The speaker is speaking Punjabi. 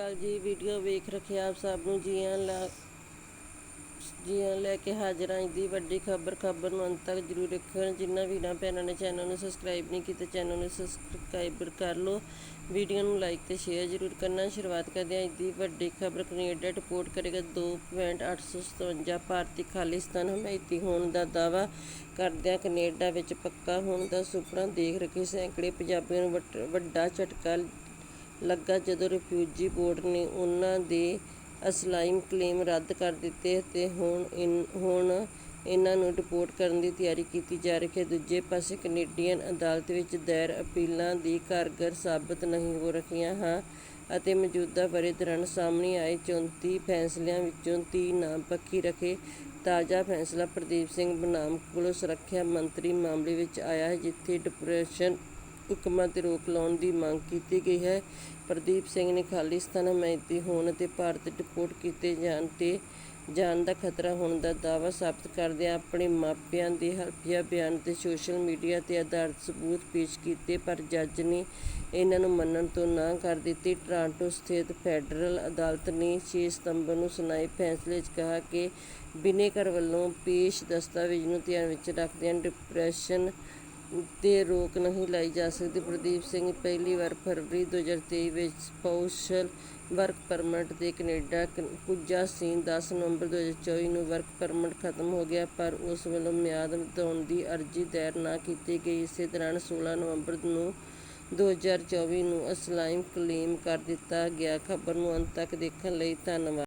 ਅਕਾਲ ਜੀ, ਵੀਡੀਓ ਵੇਖ ਰੱਖੇ ਆਪ ਸਭ ਨੂੰ ਜੀਆਂ ਲਾ ਜੀ ਲੈ ਕੇ ਹਾਜ਼ਰ ਹਾਂ ਅੱਜ ਦੀ ਵੱਡੀ ਖਬਰ ਖਬਰ ਨੂੰ ਅੰਤ ਤੱਕ ਜਰੂਰ ਦੇਖਣ ਜਿਨ੍ਹਾਂ ਵੀਰਾਂ ਭੈਣਾਂ ਨੇ ਚੈਨਲ ਨੂੰ ਸਬਸਕ੍ਰਾਈਬ ਨਹੀਂ ਕੀਤਾ, ਚੈਨਲ ਨੂੰ ਸਬਸਕ੍ਰਾਈਬ ਕਰ ਲਓ। ਵੀਡੀਓ ਨੂੰ ਲਾਈਕ ਤੇ ਸ਼ੇਅਰ ਜਰੂਰ ਕਰਨਾ। ਸ਼ੁਰੂਆਤ ਕਰਦੇ ਹਾਂ ਦੀ ਵੱਡੀ ਖਬਰ ਕੈਨੇਡਾ ਰਿਪੋਰਟ ਕਰੇਗਾ 2.857 ਭਾਰਤੀ ਖਾਲਿਸਤਾਨ ਹਮਾਇਤੀ ਹੋਣ ਦਾ ਦਾਅਵਾ ਕਰਦਿਆਂ ਕੈਨੇਡਾ ਵਿੱਚ ਪੱਕਾ ਹੋਣ ਦਾ ਸੁਪਨਾ ਦੇਖ ਰਹੇ ਸੈਂਕੜੇ ਪੰਜਾਬੀਆਂ ਨੂੰ ਵੱਟ- ਵੱਡਾ ਝਟਕਾ ਲੱਗਾ ਜਦੋਂ ਰਿਫਿਊਜੀ ਬੋਰਡ ਨੇ ਉਹਨਾਂ ਦੇ ਅਸਲਾਈਮ ਕਲੇਮ ਰੱਦ ਕਰ ਦਿੱਤੇ ਅਤੇ ਹੁਣ ਇਨ- ਹੁਣ ਇਹਨਾਂ ਨੂੰ ਡਿਪੋਰਟ ਕਰਨ ਦੀ ਤਿਆਰੀ ਕੀਤੀ ਜਾ ਰਹੀ ਹੈ। ਦੂਜੇ ਪਾਸੇ ਕੈਨੇਡੀਅਨ ਅਦਾਲਤ ਵਿੱਚ ਦਾਇਰ ਅਪੀਲਾਂ ਦੀ ਕਾਰਗਰ ਸਾਬਤ ਨਹੀਂ ਹੋ ਰਹੀਆਂ ਹਨ ਅਤੇ ਮੌਜੂਦਾ ਵਰ੍ਹੇ ਦੌਰਾਨ ਸਾਹਮਣੇ ਆਏ 34 ਫੈਸਲਿਆਂ ਵਿੱਚੋਂ 30 ਨਾਮ ਪੱਖੀ ਰੱਖੇ। ਤਾਜ਼ਾ ਫੈਸਲਾ ਪ੍ਰਦੀਪ ਸਿੰਘ ਬਨਾਮ ਕੋਲੋਂ ਸੁਰੱਖਿਆ ਮੰਤਰੀ ਮਾਮਲੇ ਵਿੱਚ ਆਇਆ ਹੈ, ਜਿੱਥੇ ਡਿਪਰੈਸ਼ਨ ਹੁਕਮਾਂ ਤੇ ਰੋਕ ਲਾਉਣ ਦੀ ਮੰਗ ਕੀਤੀ ਗਈ ਹੈ। ਪ੍ਰਦੀਪ ਸਿੰਘ ਨੇ ਖਾਲਿਸਤਾਨ ਹਮਾਇਤੀ ਹੋਣ ਅਤੇ ਭਾਰਤ ਡਿਪੋਰਟ ਕੀਤੇ ਜਾਣ ਤੇ ਜਾਨ ਦਾ ਖਤਰਾ ਹੋਣ ਦਾ ਦਾਅਵਾ ਸਾਬਤ ਕਰਦਿਆਂ ਆਪਣੇ ਮਾਪਿਆਂ ਦੇ ਹਲਫੀਆ ਬਿਆਨ ਤੇ ਸੋਸ਼ਲ ਮੀਡੀਆ ਤੇ ਆਧਾਰਿਤ ਸਬੂਤ ਪੇਸ਼ ਕੀਤੇ, ਪਰ ਜੱਜ ਨੇ ਇਹਨਾਂ ਨੂੰ ਮੰਨਣ ਤੋਂ ਨਾ ਕਰ ਦਿੱਤੀ। ਟੋਰਾਂਟੋ ਸਥਿਤ ਫੈਡਰਲ ਅਦਾਲਤ ਨੇ 6 ਸਤੰਬਰ ਨੂੰ ਸੁਣਾਏ ਫੈਸਲੇ 'ਚ ਕਿਹਾ ਕਿ ਬਿਨੇਕਰ ਵੱਲੋਂ ਪੇਸ਼ ਦਸਤਾਵੇਜ਼ ਨੂੰ ਧਿਆਨ ਵਿੱਚ ਰੱਖਦਿਆਂ ਡਿਪਰੈਸ਼ਨ ਤੇ ਰੋਕ ਨਹੀਂ ਲਾਈ ਜਾ ਸਕਦੀ। ਪ੍ਰਦੀਪ ਸਿੰਘ ਪਹਿਲੀ ਵਾਰ ਫਰਵਰੀ 2023 ਵਿੱਚ ਸਪਾਊਸ਼ਲ ਵਰਕ ਪਰਮਿਟ 'ਤੇ ਕੈਨੇਡਾ ਕ- ਪੁੱਜਾ ਸੀ। 10 ਨਵੰਬਰ 2024 ਨੂੰ ਵਰਕ ਪਰਮਿਟ ਖਤਮ ਹੋ ਗਿਆ, ਪਰ ਉਸ ਵੱਲੋਂ ਮਿਆਦ ਵਧਾਉਣ ਦੀ ਅਰਜ਼ੀ ਦਾਇਰ ਨਾ ਕੀਤੀ ਗਈ। ਇਸੇ ਦੌਰਾਨ 16 ਨਵੰਬਰ ਨੂੰ 2024 ਨੂੰ ਅਸਲਾਈਮ ਕਲੀਮ ਕਰ ਦਿੱਤਾ ਗਿਆ। ਖਬਰ ਨੂੰ ਅੰਤ ਤੱਕ ਦੇਖਣ ਲਈ ਧੰਨਵਾਦ।